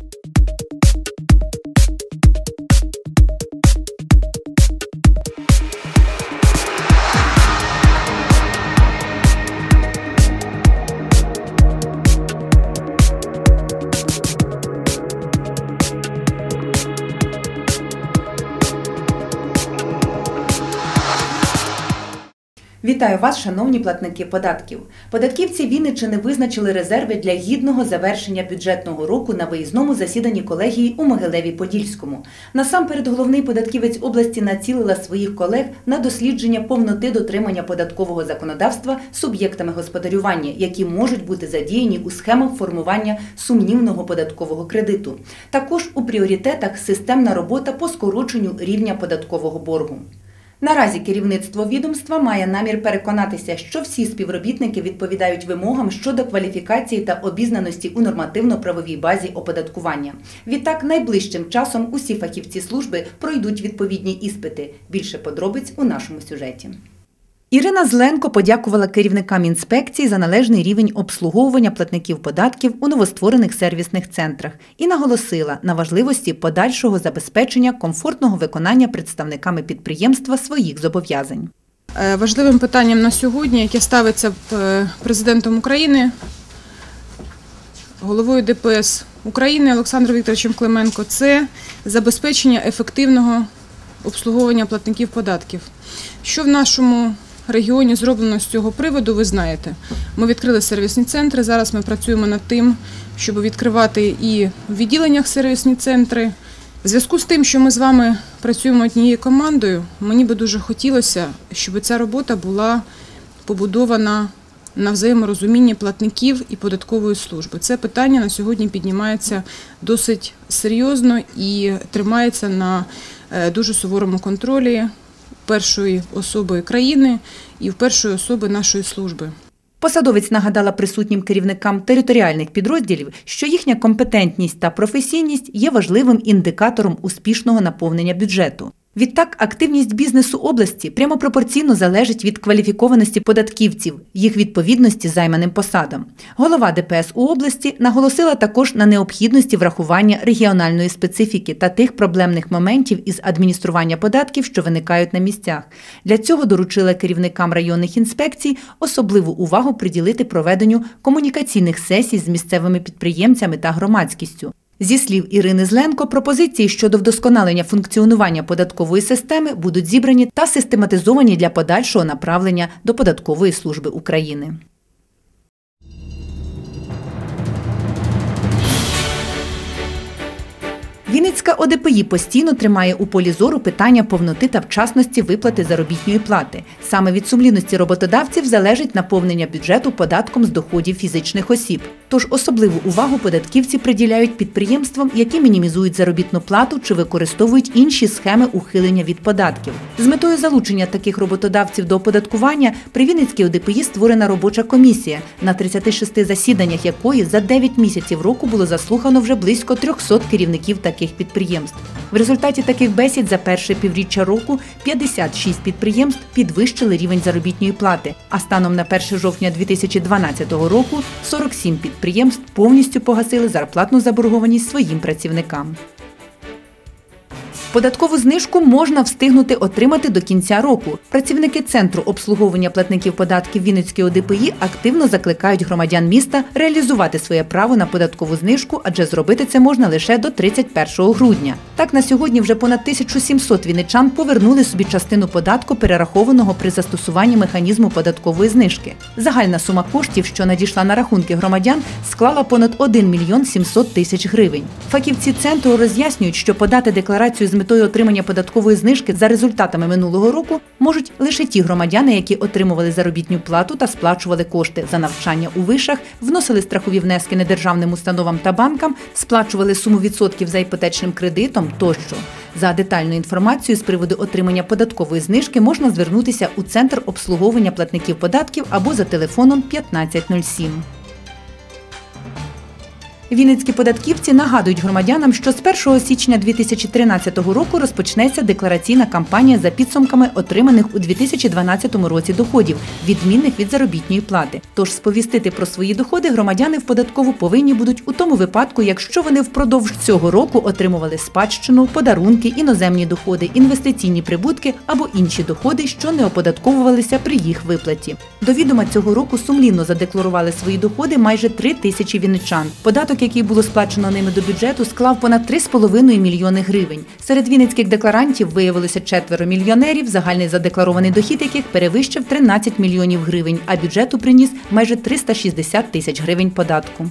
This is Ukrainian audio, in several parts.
Thank you Вітаю вас, шановні платники податків. Податківці Вінниччини визначили резерви для гідного завершення бюджетного року на виїзному засіданні колегії у Могилеві-Подільському. Насамперед, головний податківець області націлила своїх колег на дослідження повноти дотримання податкового законодавства суб'єктами господарювання, які можуть бути задіяні у схемах формування сумнівного податкового кредиту. Також у пріоритетах системна робота по скороченню рівня податкового боргу. Наразі керівництво відомства має намір переконатися, що всі співробітники відповідають вимогам щодо кваліфікації та обізнаності у нормативно-правовій базі оподаткування. Відтак, найближчим часом усі фахівці служби пройдуть відповідні іспити. Більше подробиць у нашому сюжеті. Ірина Зленко подякувала керівникам інспекції за належний рівень обслуговування платників податків у новостворених сервісних центрах і наголосила на важливості подальшого забезпечення комфортного виконання представниками підприємства своїх зобов'язань. Е, Важливим питанням на сьогодні, яке ставиться е, президентом України, головою ДПС України Олександром Вікторовичем Клименко, це забезпечення ефективного обслуговування платників податків. Що в нашому регіоні зроблено з цього приводу, ви знаєте. Ми відкрили сервісні центри. Зараз ми працюємо над тим, щоб відкривати і в відділеннях сервісні центри. В зв'язку з тим, що ми з вами працюємо однією командою, мені би дуже хотілося, щоб ця робота була побудована на взаєморозумінні платників і податкової служби. Це питання на сьогодні піднімається досить серйозно і тримається на е, дуже суворому контролі першої особи країни і в першої особи нашої служби. Посадовець нагадала присутнім керівникам територіальних підрозділів, що їхня компетентність та професійність є важливим індикатором успішного наповнення бюджету. Відтак, активність бізнесу області прямо пропорційно залежить від кваліфікованості податківців, їх відповідності займаним посадам. Голова ДПС у області наголосила також на необхідності врахування регіональної специфіки та тих проблемних моментів із адміністрування податків, що виникають на місцях. Для цього доручила керівникам районних інспекцій особливу увагу приділити проведенню комунікаційних сесій з місцевими підприємцями та громадськістю. Зі слів Ірини Зленко, пропозиції щодо вдосконалення функціонування податкової системи будуть зібрані та систематизовані для подальшого направлення до податкової служби України. Вінницька ОДПІ постійно тримає у полі зору питання повноти та вчасності виплати заробітної плати. Саме від сумлінності роботодавців залежить наповнення бюджету податком з доходів фізичних осіб. Тож особливу увагу податківці приділяють підприємствам, які мінімізують заробітну плату чи використовують інші схеми ухилення від податків. З метою залучення таких роботодавців до оподаткування при Вінницькій ОДПІ створена робоча комісія, на 36 засіданнях якої за 9 місяців року було заслухано вже близько 300 керівників таких підприємств. В результаті таких бесід за перше півріччя року 56 підприємств підвищили рівень заробітної плати. А станом на 1 жовтня 2012 року 47 підприємств повністю погасили зарплатну заборгованість своїм працівникам. Податкову знижку можна встигнути отримати до кінця року. Працівники центру обслуговування платників податків Вінницької ОДПІ активно закликають громадян міста реалізувати своє право на податкову знижку, адже зробити це можна лише до 31 грудня. Так на сьогодні вже понад 1700 вінничан повернули собі частину податку, перерахованого при застосуванні механізму податкової знижки. Загальна сума коштів, що надійшла на рахунки громадян, склала понад 1 мільйон 700 тисяч гривень. Фахівці центру роз'яснюють, що подати декларацію з метою отримання податкової знижки за результатами минулого року можуть лише ті громадяни, які отримували заробітну плату та сплачували кошти за навчання у вишах, вносили страхові внески недержавним установам та банкам, сплачували суму відсотків за іпотечним кредитом тощо. За детальною інформацією з приводу отримання податкової знижки можна звернутися у центр обслуговування платників податків або за телефоном 1507. Вінницькі податківці нагадують громадянам, що з 1 січня 2013 року розпочнеться деклараційна кампанія за підсумками отриманих у 2012 році доходів, відмінних від заробітної плати. Тож сповістити про свої доходи громадяни в податкову повинні будуть у тому випадку, якщо вони впродовж цього року отримували спадщину, подарунки, іноземні доходи, інвестиційні прибутки або інші доходи, що не оподатковувалися при їх виплаті. До відома цього року сумлінно задекларували свої доходи майже 3 тисячі вінничан. Податок, який було сплачено ними до бюджету, склав понад 3,5 мільйони гривень. Серед вінницьких декларантів виявилося четверо мільйонерів, загальний задекларований дохід яких перевищив 13 мільйонів гривень, а бюджету приніс майже 360 тисяч гривень податку.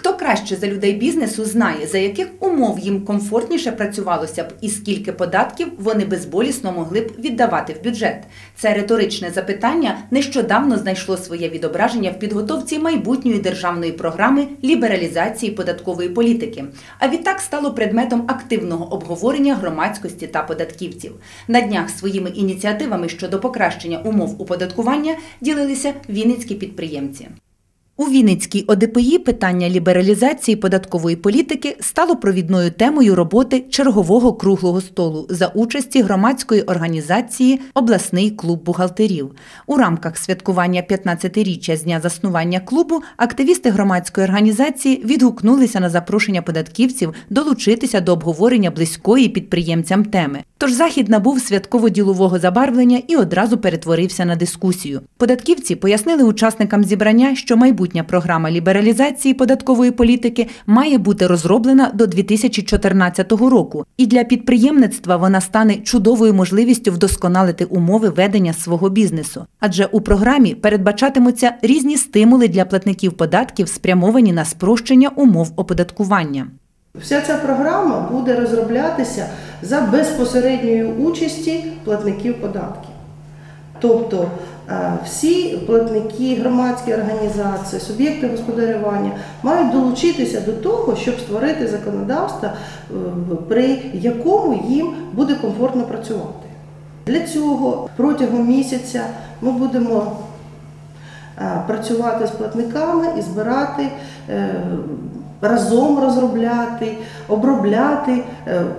Хто краще за людей бізнесу знає, за яких умов їм комфортніше працювалося б і скільки податків вони безболісно могли б віддавати в бюджет? Це риторичне запитання нещодавно знайшло своє відображення в підготовці майбутньої державної програми лібералізації податкової політики. А відтак стало предметом активного обговорення громадськості та податківців. На днях своїми ініціативами щодо покращення умов оподаткування ділилися вінницькі підприємці. У Вінницькій ОДПІ питання лібералізації податкової політики стало провідною темою роботи чергового круглого столу за участі громадської організації Обласний клуб бухгалтерів. У рамках святкування 15-річчя з дня заснування клубу активісти громадської організації відгукнулися на запрошення податківців долучитися до обговорення близької підприємцям теми. Тож захід набув святково-ділового забарвлення і одразу перетворився на дискусію. Податківці пояснили учасникам зібрання, що майбутня програма лібералізації податкової політики має бути розроблена до 2014 року, і для підприємництва вона стане чудовою можливістю вдосконалити умови ведення свого бізнесу. Адже у програмі передбачатимуться різні стимули для платників податків, спрямовані на спрощення умов оподаткування. Вся ця програма буде розроблятися за безпосередньої участі платників податків. Тобто е, всі платники, громадські організації, суб'єкти господарювання мають долучитися до того, щоб створити законодавство, е, при якому їм буде комфортно працювати. Для цього протягом місяця ми будемо е, працювати з платниками і збирати разом розробляти, обробляти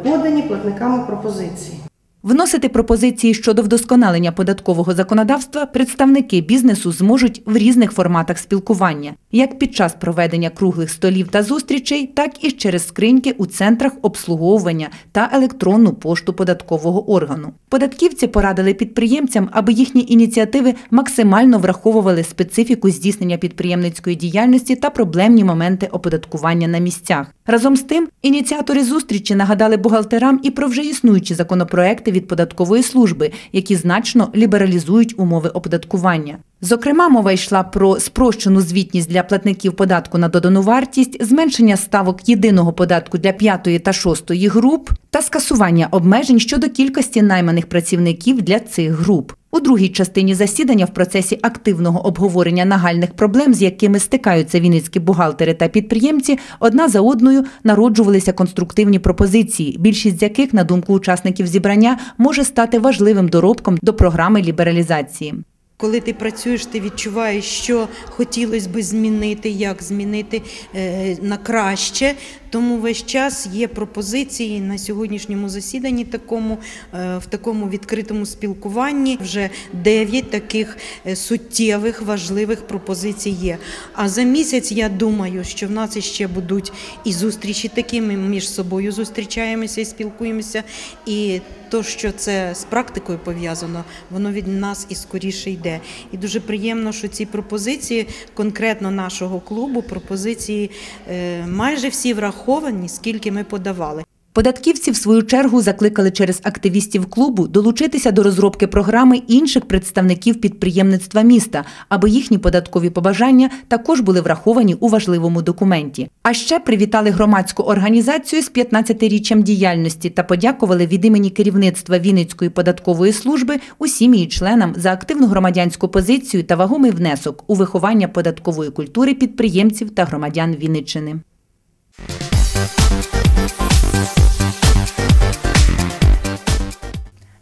подані платниками пропозиції. Вносити пропозиції щодо вдосконалення податкового законодавства представники бізнесу зможуть в різних форматах спілкування, як під час проведення круглих столів та зустрічей, так і через скриньки у центрах обслуговування та електронну пошту податкового органу. Податківці порадили підприємцям, аби їхні ініціативи максимально враховували специфіку здійснення підприємницької діяльності та проблемні моменти оподаткування на місцях. Разом з тим, ініціатори зустрічі нагадали бухгалтерам і про вже існуючі законопроекти від податкової служби, які значно лібералізують умови оподаткування. Зокрема, мова йшла про спрощену звітність для платників податку на додану вартість, зменшення ставок єдиного податку для п'ятої та шостої груп та скасування обмежень щодо кількості найманих працівників для цих груп. У другій частині засідання в процесі активного обговорення нагальних проблем, з якими стикаються вінницькі бухгалтери та підприємці, одна за одною народжувалися конструктивні пропозиції, більшість з яких, на думку учасників зібрання, може стати важливим доробком до програми лібералізації. Коли ти працюєш, ти відчуваєш, що хотілося би змінити, як змінити е, на краще. Тому весь час є пропозиції на сьогоднішньому засіданні, такому е, в такому відкритому спілкуванні. Вже дев'ять таких е, суттєвих важливих пропозицій є. А за місяць я думаю, що в нас ще будуть і зустрічі такі. Ми між собою зустрічаємося і спілкуємося. І то, що це з практикою пов'язано, воно від нас і скоріше йде. І дуже приємно, що ці пропозиції конкретно нашого клубу, пропозиції е, майже всі враховані, скільки ми подавали. Податківці, в свою чергу, закликали через активістів клубу долучитися до розробки програми інших представників підприємництва міста, аби їхні податкові побажання також були враховані у важливому документі. А ще привітали громадську організацію з 15-річчям діяльності та подякували від імені керівництва Вінницької податкової служби усім її членам за активну громадянську позицію та вагомий внесок у виховання податкової культури підприємців та громадян Вінниччини.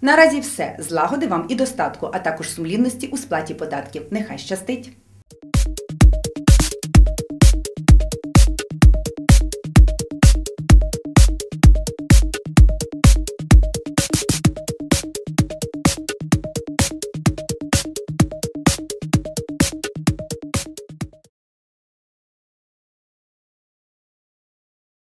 Наразі все. Злагоди вам і достатку, а також сумлінності у сплаті податків. Нехай щастить!